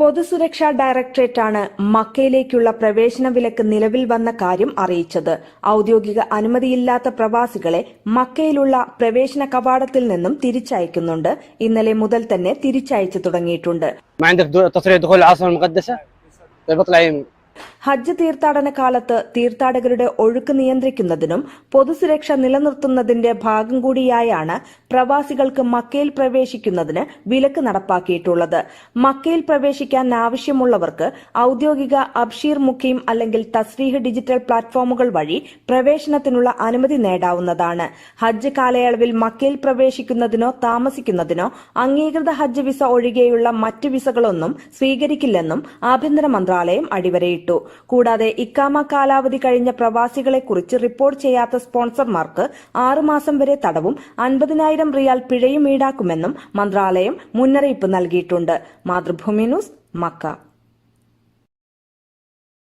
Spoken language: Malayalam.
പൊതുസുരക്ഷാ ഡയറക്ടറേറ്റാണ് മക്കയിലേക്കുള്ള പ്രവേശന വിലക്ക് നിലവിൽ വന്ന കാര്യം അറിയിച്ചത്. ഔദ്യോഗിക അനുമതിയില്ലാത്ത പ്രവാസികളെ മക്കയിലുള്ള പ്രവേശന കവാടത്തിൽ നിന്നും തിരിച്ചയക്കുന്നുണ്ട്. ഇന്നലെ മുതൽ തന്നെ തിരിച്ചയച്ചു തുടങ്ങിയിട്ടുണ്ട്. ഹജ്ജ് തീർത്ഥാടന കാലത്ത് തീർത്ഥാടകരുടെ ഒഴുക്ക് നിയന്ത്രിക്കുന്നതിനും പൊതുസുരക്ഷ നിലനിർത്തുന്നതിന്റെ ഭാഗം കൂടിയായാണ് പ്രവാസികൾക്ക് മക്കയിൽ പ്രവേശിക്കുന്നതിന് വിലക്ക് നടപ്പാക്കിയിട്ടുള്ളത്. മക്കയിൽ പ്രവേശിക്കാൻ ആവശ്യമുള്ളവർക്ക് ഔദ്യോഗിക അബ്ഷീർ മുഖീം അല്ലെങ്കിൽ തസ്രീഹ് ഡിജിറ്റൽ പ്ലാറ്റ്ഫോമുകൾ വഴി പ്രവേശനത്തിനുള്ള അനുമതി നേടാവുന്നതാണ്. ഹജ്ജ് കാലയളവിൽ മക്കയിൽ പ്രവേശിക്കുന്നതിനോ താമസിക്കുന്നതിനോ അംഗീകൃത ഹജ്ജ് വിസ ഒഴികെയുള്ള മറ്റ് വിസകളൊന്നും സ്വീകരിക്കില്ലെന്നും ആഭ്യന്തര മന്ത്രാലയം അടിവരയിട്ടു. കൂടാതെ ഇക്കാമ കാലാവധി കഴിഞ്ഞ പ്രവാസികളെ കുറിച്ച് റിപ്പോർട്ട് ചെയ്യാത്ത സ്പോൺസർമാർക്ക് ആറുമാസം വരെ തടവും അൻപതിനായിരം റിയാൽ പിഴയും ഈടാക്കുമെന്നും മന്ത്രാലയം മുന്നറിയിപ്പ് നൽകിയിട്ടുണ്ട്. Mathrubhumi news Mecca.